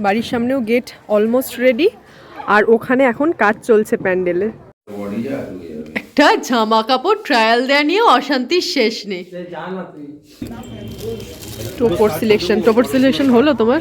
বাড়ির সামনেও gate almost ready আর ওখানে এখন কাজ চলছে প্যান্ডেলের একটা জামা কাপড় ট্রায়াল দেওয়া নিয়ে অশান্তির শেষ নেই। টোপর সিলেকশন টোপর সিলেকশন হলো তোমার?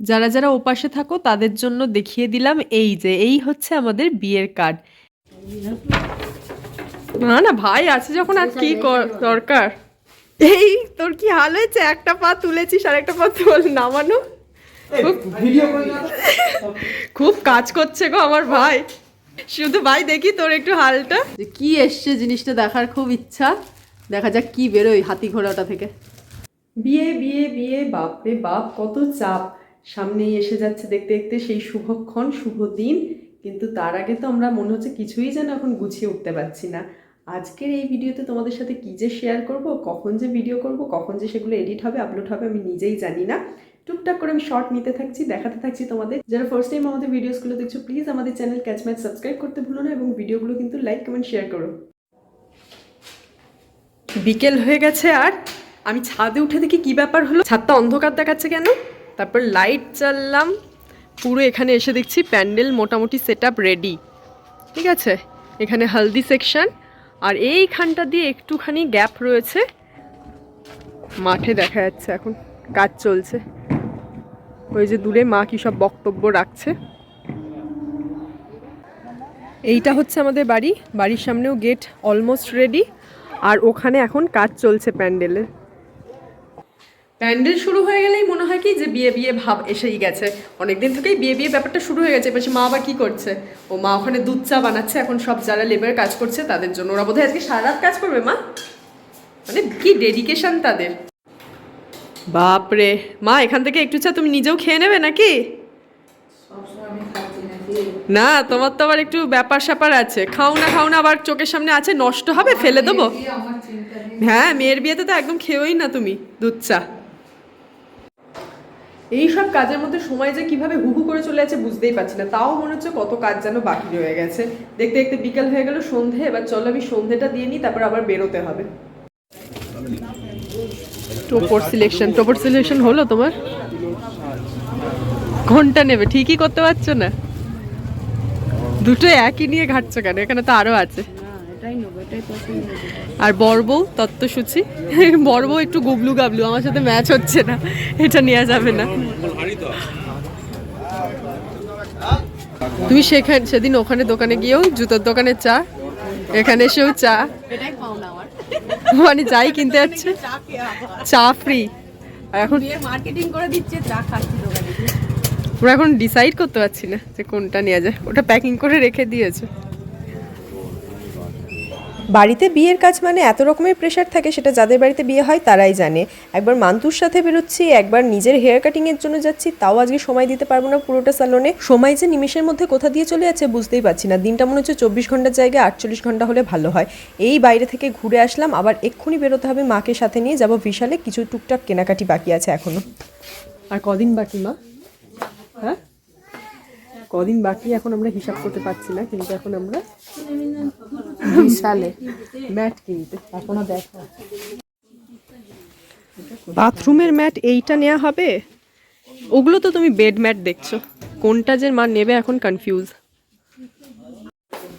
যারা যারা ওপাশে থাকো তাদের জন্য দেখিয়ে দিলাম এই যে এই হচ্ছে আমাদের বিয়ের কার্ড না না ভাই আছে যখন আর কি কর- দরকার? এই তোর কি হাল হয়েছে? একটা পা তুলেছিস আর একটা পা তুল নামানো? খুব- খুব কাজ করছে গো আমার ভাই। শুধু ভাই দেখি তোর একটু হালটা। যে কি এসছে জিনিসটা দেখার খুব ইচ্ছা। দেখা যাক কি বেরোয় হাতি ঘোড়াটা থেকে। বিয়ে বিয়ে বিয়ে বাপ রে বাপ কত চাপ। সামনেই এসে যাচ্ছে দেখতে দেখতে সেই শুভক্ষণ শুভ দিন। কিন্তু তার আগে তো আমরা মনে হচ্ছে কিছুই যেন এখন গুছিয়ে উঠতে পারছি না। আজকের এই ভিডিওতে তোমাদের সাথে কী যে শেয়ার করব, কখন যে ভিডিও করব, কখন যে সেগুলো এডিট হবে আপলোড হবে, আমি নিজেই জানি না। টুকটাক করে আমি শর্ট নিতে থাকছি, দেখাতে থাকছি তোমাদের। যারা ফার্স্ট টাইম আমাদের ভিডিওসগুলো দেখছ প্লিজ আমাদের চ্যানেল ক্যাচ ম্যাচ সাবস্ক্রাইব করতে ভুলো না এবং ভিডিওগুলো কিন্তু লাইক কমেন্ট শেয়ার করো। বিকেল হয়ে গেছে আর আমি ছাদে উঠে দেখি কি ব্যাপার হলো। ছাদটা অন্ধকার দেখাচ্ছে কেন? তারপর লাইট জ্বাললাম, পুরো এখানে এসে দেখছি প্যান্ডেল মোটামুটি সেট রেডি ঠিক আছে? এখানে হালদি সেকশন আর এইখানটা দিয়ে একটুখানি গ্যাপ রয়েছে। মাঠে দেখা যাচ্ছে এখন কাজ চলছে। ওই যে দূরে মা কি সব বক্তব্য রাখছে। এইটা হচ্ছে আমাদের বাড়ি। বাড়ির সামনেও গেট অলমোস্ট রেডি আর ওখানে এখন কাজ চলছে প্যান্ডেলের। প্যান্ডেল শুরু হয়ে গেলেই মনে কি যে বিয়ে বিয়ে ভাব এসেই গেছে। অনেকদিন থেকেই বিয়ে বিয়ে ব্যাপারটা শুরু হয়ে গেছে এবার মা আবার কি করছে? ও মা ওখানে দুধ চা বানাচ্ছে এখন সব যারা লেবার কাজ করছে তাদের জন্য। ওরা বোধহয় আজকে সারা রাত কাজ করবে মা? মানে কি ডেডিকেশন তাদের? বাপরে! মা এখান থেকে একটু চা তুমি নিজেও খেয়ে নেবে নাকি? না তোমার তো আবার একটু ব্যাপার স্যাপার আছে। খাও না খাও না আবার চোখের সামনে আছে নষ্ট হবে ফেলে দেবো? হ্যাঁ মেয়ের বিয়েতে তো একদম খেয়েই না তুমি দুধ চা। এই সব কাজের মধ্যে সময় যে কীভাবে হুহু করে চলে যাচ্ছে বুঝতেই পারছি না। তাও মনে হচ্ছে কত কাজ যেন বাকি রয়ে গেছে। দেখতে দেখতে বিকেল হয়ে গেল সন্ধে, এবার চলো আমি সন্ধেটা দিয়ে নিই, তারপর আবার বেরোতে হবে। টোপর সিলেকশন টোপর সিলেকশন হলো তোমার? ঘণ্টা নেবে, ঠিকই করতে পারছ না। দুটো একই নিয়ে ঘাটছো কেন? এখানে তো আরও আছে। আর বর্বৌ তত্ত্বসূচি? বর্বৌ একটু গুবলু গাবলু আমার সাথে ম্যাচ হচ্ছে না এটা নেওয়া যাবে না। তুমি সেখানে সেদিন ওখানে দোকানে গিয়েও জুতোর দোকানে চা এখানে এসেও চা। মানে যাই কিনতে যাচ্ছে চা ফ্রি আর এখন মার্কেটিং করে দিচ্ছে চা খাচ্ছি দোকানে। আমরা এখন ডিসাইড করতে পারছি না যে কোনটা নেওয়া যায়। ওটা প্যাকিং করে রেখে দিয়েছে। বাড়িতে বিয়ের কাজ মানে এত রকমের প্রেশার থাকে, সেটা যাদের বাড়িতে বিয়ে হয় তারাই জানে। একবার মান্তুর সাথে বেরোচ্ছি, একবার নিজের হেয়ার কাটিং এর জন্য যাচ্ছি, তাও আজকে সময় দিতে পারব না পুরোটা স্যালনে সময় যে নিমেষের মধ্যে কোথা দিয়ে চলে যাচ্ছে বুঝতেই পারছি না। দিনটা মনে হচ্ছে চব্বিশ ঘণ্টার জায়গায় আটচল্লিশ ঘণ্টা হলে ভালো হয়। এই বাইরে থেকে ঘুরে আসলাম, আবার এক্ষুনি বেরোতে হবে মাকে সাথে নিয়ে। যাব বিশালে, কিছু টুকটাক কেনাকাটি বাকি আছে এখনও। আর কদিন বাকি, মা? হ্যাঁ? কদিন বাকি এখন আমরা হিসাব করতে পারছি না, কিন্তু এখন আমরা বিশালে। ম্যাট কিনতে এখনও দেখো। বাথরুমের ম্যাট এইটা নেওয়া হবে? ওগুলো তো তুমি বেড ম্যাট দেখছ। কোনটা যে মা নেবে এখন কনফিউজ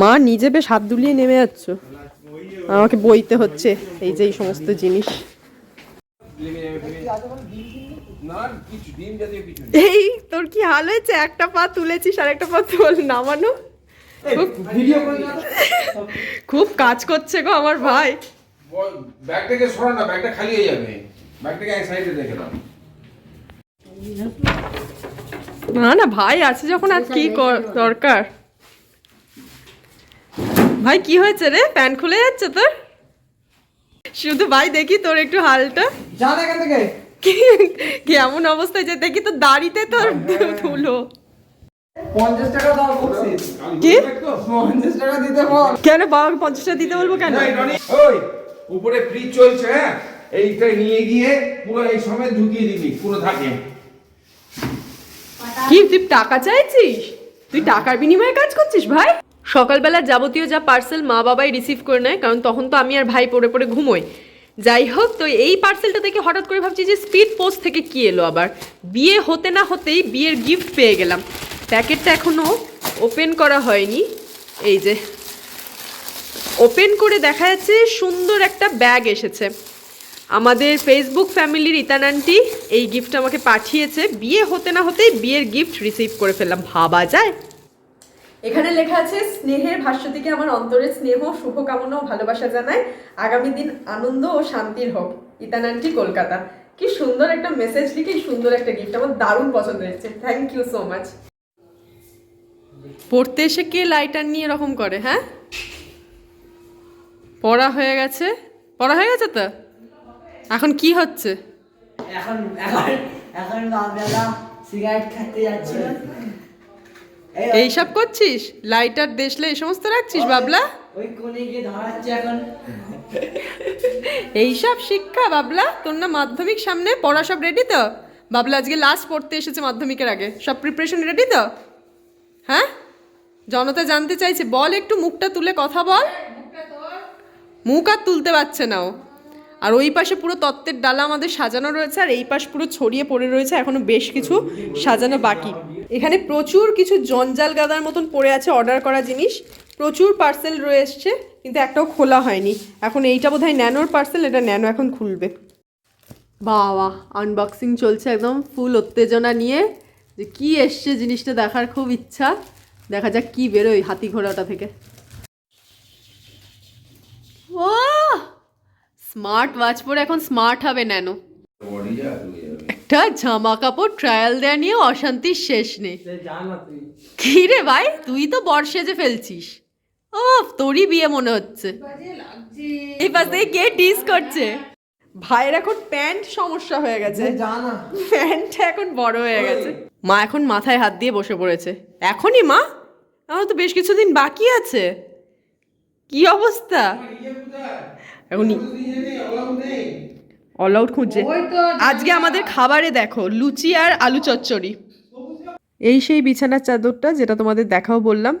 মা নিজে বেশ হাত দুলিয়ে নেমে যাচ্ছ। আমাকে বইতে হচ্ছে এই যে এই সমস্ত জিনিস। এই তোর কি হাল হয়েছে? একটা পা তুলেছিস আর একটা পা তুল নামানো? খুব- খুব কাজ করছে গো আমার ভাই। ব্যাগটাকে সরা না ব্যাগটা খালি হয়ে যাবে। ব্যাগটাকে এক সাইডে রেখে দাও। না না ভাই আছে যখন আর কি দরকার। ভাই কি হয়েছে রে? প্যান্ট খুলে যাচ্ছে তোর? শুধু ভাই দেখি তোর একটু হালটা। কেমন অবস্থায় যে দেখি তোর দাড়িতে তোর ধুলো। পঞ্চাশ টাকা দাও পঞ্চাশ টাকা দিতে বল। কেন বাবাকে পঞ্চাশটা দিতে বলব কেন? ওই উপরে ফ্রিজ চলছে হ্যাঁ? এইটা নিয়ে গিয়ে পুরো এই সময় ঢুকিয়ে দিবি পুরো থাকে কি তুই টাকা চাইছিস? তুই টাকার বিনিময়ে কাজ করছিস ভাই? সকালবেলা যাবতীয় যা পার্সেল মা বাবাই রিসিভ করে নেয় কারণ তখন তো আমি আর ভাই পড়ে পড়ে ঘুমোই। যাই হোক তো এই পার্সেলটা দেখে হঠাৎ করে ভাবছি যে স্পিড পোস্ট থেকে কি এলো আবার? বিয়ে হতে না হতেই বিয়ের গিফট পেয়ে গেলাম। প্যাকেটটা এখনও ওপেন করা হয়নি। এই যে, ওপেন করে দেখা যাচ্ছে সুন্দর একটা ব্যাগ এসেছে। আমাদের ফেসবুক ফ্যামিলির ইতানান্টি এই গিফট আমাকে পাঠিয়েছে। বিয়ে হতে না হতেই বিয়ের গিফট রিসিভ করে ফেললাম। ভাবা যায়? এখানে লেখা আছে, স্নেহের ভাষ্য থেকে আমার অন্তরের স্নেহ, শুভকামনা ও ভালোবাসা জানায় আগামী দিন আনন্দ ও শান্তির হোক। ইতানান্টি কলকাতা। কি সুন্দর একটা মেসেজ লিখে সুন্দর একটা গিফট আমার দারুণ পছন্দ হয়েছে। থ্যাংক ইউ সো মাচ পড়তে এসে কে লাইটার নিয়ে এরকম করে হ্যাঁ? পড়া হয়ে গেছে? পড়া হয়ে গেছে তো? এখন কি হচ্ছে? এখন এখন এখন সিগারেট খেতে যাচ্ছিল এইসব করছিস? লাইটার দেশলে এই সমস্ত রাখছিস বাবলা? ওই কোণে গিয়ে ধরাচ্ছে এখন। এইসব শিক্ষা বাবলা? তোর না মাধ্যমিক সামনে পড়া সব রেডি তো? বাবলা আজকে লাস্ট পড়তে এসেছে মাধ্যমিকের আগে। সব প্রিপারেশন রেডি তো? হ্যাঁ? জনতা জানতে চাইছে বল একটু মুখটা তুলে কথা বল। মুখ আর তুলতে পারছে না ও। আর ওই পাশে পুরো তত্ত্বের ডালা আমাদের সাজানো রয়েছে আর এই পাশ পুরো ছড়িয়ে পড়ে রয়েছে এখনও বেশ কিছু সাজানো বাকি। এখানে প্রচুর কিছু জঞ্জাল গাদার মতন পড়ে আছে অর্ডার করা জিনিস। প্রচুর পার্সেল রয়েছে কিন্তু একটাও খোলা হয়নি। এখন এইটা বোধহয় ন্যানোর পার্সেল এটা ন্যানো এখন খুলবে। বাবা আনবক্সিং চলছে একদম ফুল উত্তেজনা নিয়ে। যে কি এসছে জিনিসটা দেখার খুব ইচ্ছা। দেখা যাক কি বেরোয় হাতি ঘোড়াটা থেকে। ও স্মার্ট ওয়াচ পরে এখন স্মার্ট হবে ন্যানো। যাবে একটা জামা কাপড় ট্রায়াল দেওয়া নিয়ে অশান্তির শেষ নেই। কি রে ভাই? তুই তো বর্ষেজে ফেলছিস। ও তোরই বিয়ে মনে হচ্ছে। এই পাশ কে টিস করছে। ভাইয়ের এখন প্যান্ট সমস্যা হয়ে গেছে। জানা। প্যান্টটা এখন বড় হয়ে গেছে। মা এখন মাথায় হাত দিয়ে বসে পড়েছে। এখনই মা? আমার তো বেশ কিছুদিন বাকি আছে। কি অবস্থা? এখন অল আউট খুঁজছে। আজকে আমাদের খাবারে দেখো লুচি আর আলু চচ্চড়ি। এই সেই বিছানার চাদরটা যেটা তোমাদের দেখাও বললাম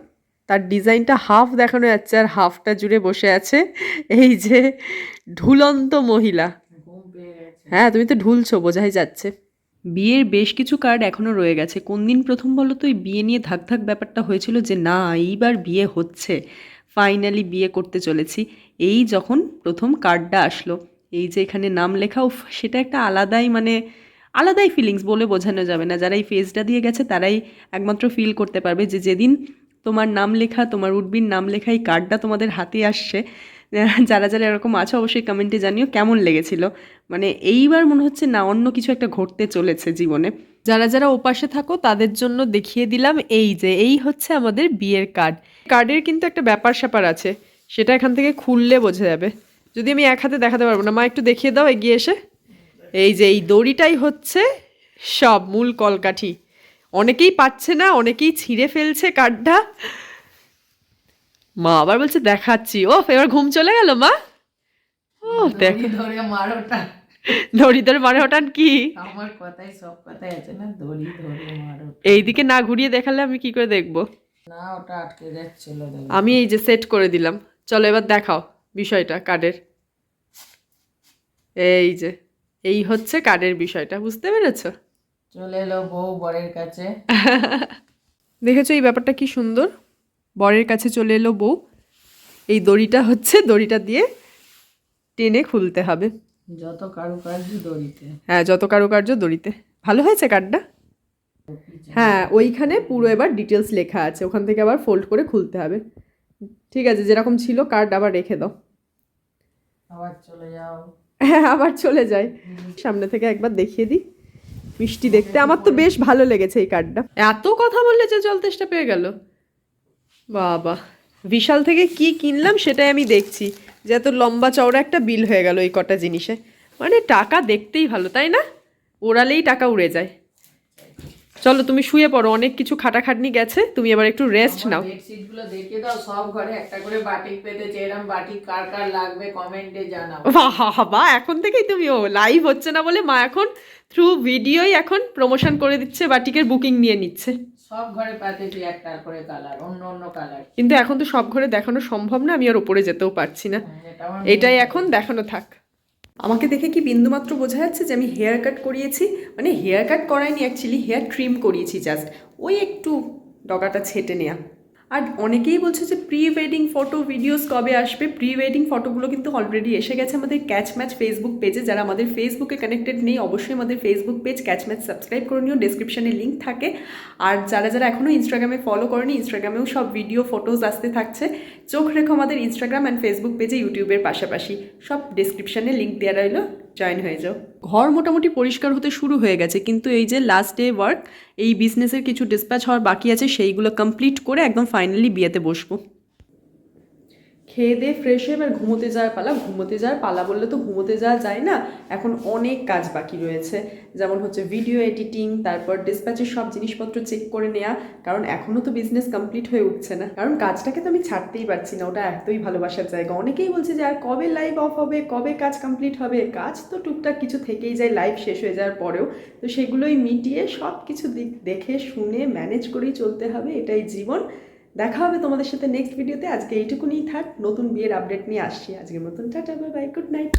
তার ডিজাইনটা হাফ দেখানো যাচ্ছে আর হাফটা জুড়ে বসে আছে। এই যে ঢুলন্ত মহিলা। হ্যাঁ তুমি তো ঢুলছো, বোঝাই যাচ্ছে। বিয়ের বেশ কিছু কার্ড এখনও রয়ে গেছে। কোন দিন প্রথম বলো তো এই বিয়ে নিয়ে ধাক ধাক ব্যাপারটা হয়েছিল যে, না, এইবার বিয়ে হচ্ছে। ফাইনালি বিয়ে করতে চলেছি। এই যখন প্রথম কার্ডটা আসলো, এই যে এখানে নাম লেখা, উফ, সেটা একটা আলাদাই মানে আলাদাই ফিলিংস বলে বোঝানো যাবে না। যারা এই ফেজটা দিয়ে গেছে, তারাই একমাত্র ফিল করতে পারবে যে, যেদিন তোমার নাম লেখা, তোমার উডবির নাম লেখা এই কার্ডটা তোমাদের হাতে আসছে যারা যারা এরকম আছো, অবশ্যই কমেন্টে জানিও কেমন লেগেছিল। মানে এইবার মনে হচ্ছে না, অন্য কিছু একটা ঘটতে চলেছে জীবনে। যারা যারা ওপাশে থাকো, তাদের জন্য দেখিয়ে দিলাম এই যে, এই হচ্ছে আমাদের বিয়ের কার্ড কার্ডের কিন্তু একটা ব্যাপার স্যাপার আছে, সেটা এখান থেকে খুললে বোঝা যাবে। যদি আমি এক হাতে দেখাতে পারব না, মা একটু দেখিয়ে দাও, এগিয়ে এসে। এই যে, এই দড়িটাই হচ্ছে সব মূল কলকাঠি। অনেকেই পাচ্ছে না, অনেকেই ছিঁড়ে ফেলছে কার্ডটা মা আবার বলছে দেখাচ্ছি। ও এবার ঘুম চলে গেল মা। ও দেখ। ধরে মারোটা দড়িদের মানে ওটান কি। আমার কথাই সব কথাই আছে না দড়ি ধরে মারো এইদিকে না ঘুরিয়ে দেখালে আমি কি করে দেখব? না ওটা আটকে যাচ্ছিল আমি এই যে সেট করে দিলাম। চলো এবার দেখাও বিষয়টা কার্ডের। এই যে এই হচ্ছে কার্ডের বিষয়টা বুঝতে পেরেছ? চলে এলো বউ বরের কাছে। দেখেছ এই ব্যাপারটা কি সুন্দর? বরের কাছে চলে এলো বউ। এই দড়িটা হচ্ছে দড়িটা দিয়ে টেনে খুলতে হবে। যত কারুকার্য দড়িতে। হ্যাঁ যত কারুকার্য দড়িতে। ভালো হয়েছে কার্ডটা হ্যাঁ ওইখানে পুরো এবার ডিটেলস লেখা আছে। ওখান থেকে আবার ফোল্ড করে খুলতে হবে। ঠিক আছে যেরকম ছিল কার্ড আবার রেখে দাও। আবার চলে যাও। হ্যাঁ আবার চলে যায় সামনে থেকে একবার দেখিয়ে দিই। মিষ্টি দেখতে। আমার তো বেশ ভালো লেগেছে এই কার্ডটা এত কথা বললে যে জল তেষ্টা পেয়ে গেল। বাবা। বিশাল থেকে কি কিনলাম সেটাই আমি দেখছি। যে এত লম্বা চওড়া একটা বিল হয়ে গেল এই কটা জিনিসে। মানে টাকা দেখতেই ভালো তাই না? ওড়ালেই টাকা উড়ে যায়। চলো তুমি শুয়ে পড়ো অনেক কিছু খাটাখাটনি গেছে তুমি এবার একটু রেস্ট নাও। বেডশিটগুলো দেখিয়ে দাও সব ঘরে একটা করে বাটিক এরম বাটিক কার কার লাগবে কমেন্টে জানাও। বাবা এখন থেকেই তুমি ও লাইভ হচ্ছে না বলে মা এখন থ্রু ভিডিওই এখন প্রমোশন করে দিচ্ছে বাটিকের বুকিং নিয়ে নিচ্ছে। সব ঘরে পাতেছি একটার করে কালার অন্য অন্য কালার কিন্তু এখন তো সব ঘরে দেখানো সম্ভব না আমি আর ওপরে যেতেও পারছি না। এটাই এখন দেখানো থাক। আমাকে দেখে কি বিন্দুমাত্র বোঝা যাচ্ছে যে আমি হেয়ার কাট করিয়েছি? মানে হেয়ার কাট করাইনি অ্যাকচুয়ালি হেয়ার ট্রিম করিয়েছি জাস্ট ওই একটু ডগাটা ছেটে নেওয়া আর অনেকেই বলছে যে প্রি ওয়েডিং ফটো ভিডিওস কবে আসবে? প্রি ওয়েডিং ফটোগুলো কিন্তু অলরেডি এসে গেছে আমাদের ক্যাচ ম্যাচ ফেসবুক পেজে যারা আমাদের ফেসবুকে কানেক্টেড নেই, অবশ্যই আমাদের Facebook page catch match subscribe করে নিও। ডিসক্রিপশনে লিঙ্ক থাকে। আর যারা যারা এখনও ইনস্টাগ্রামে ফলো করেনি ইনস্টাগ্রামেও সব ভিডিও ফটোজ আসতে থাকছে। চোখ রেখো আমাদের ইনস্টাগ্রাম অ্যান্ড ফেসবুক পেজে ইউটিউবের পাশাপাশি। সব ডিসক্রিপশনে লিঙ্ক দেওয়া রইল। জয়েন হয়ে যাও। ঘর মোটামুটি পরিষ্কার হতে শুরু হয়ে গেছে, কিন্তু এই যে লাস্ট ডে ওয়ার্ক এই বিজনেসের কিছু ডিসপ্যাচ হওয়ার বাকি আছে, সেইগুলো কমপ্লিট করে একদম ফাইনালি বিয়েতে বসবো। খেয়ে দিয়ে ফ্রেশ হয়ে এবার ঘুমোতে যাওয়ার পালা। ঘুমোতে যাওয়ার পালা বললে তো ঘুমোতে যাওয়া যায় না। এখন অনেক কাজ বাকি রয়েছে। যেমন হচ্ছে ভিডিও এডিটিং তারপর ডিসপ্যাচের সব জিনিসপত্র চেক করে নেওয়া কারণ এখনও তো বিজনেস কমপ্লিট হয়ে উঠছে না। কারণ কাজটাকে তো আমি ছাড়তেই পারছি না, ওটা এতই ভালোবাসার জায়গা। অনেকেই বলছে যে, আর কবে লাইভ অফ হবে? কবে কাজ কমপ্লিট হবে? কাজ তো টুকটাক কিছু থেকেই যায় লাইভ শেষ হয়ে যাওয়ার পরেও। তো সেগুলোই মিটিয়ে সব কিছু দেখে, শুনে ম্যানেজ করেই চলতে হবে। এটাই জীবন। দেখা হবে তোমাদের সাথে নেক্সট ভিডিওতে আজকে এইটুকুনি থাক, নতুন বিয়ের আপডেট নিয়ে আসছি। আজকের মতন tata bye bye good night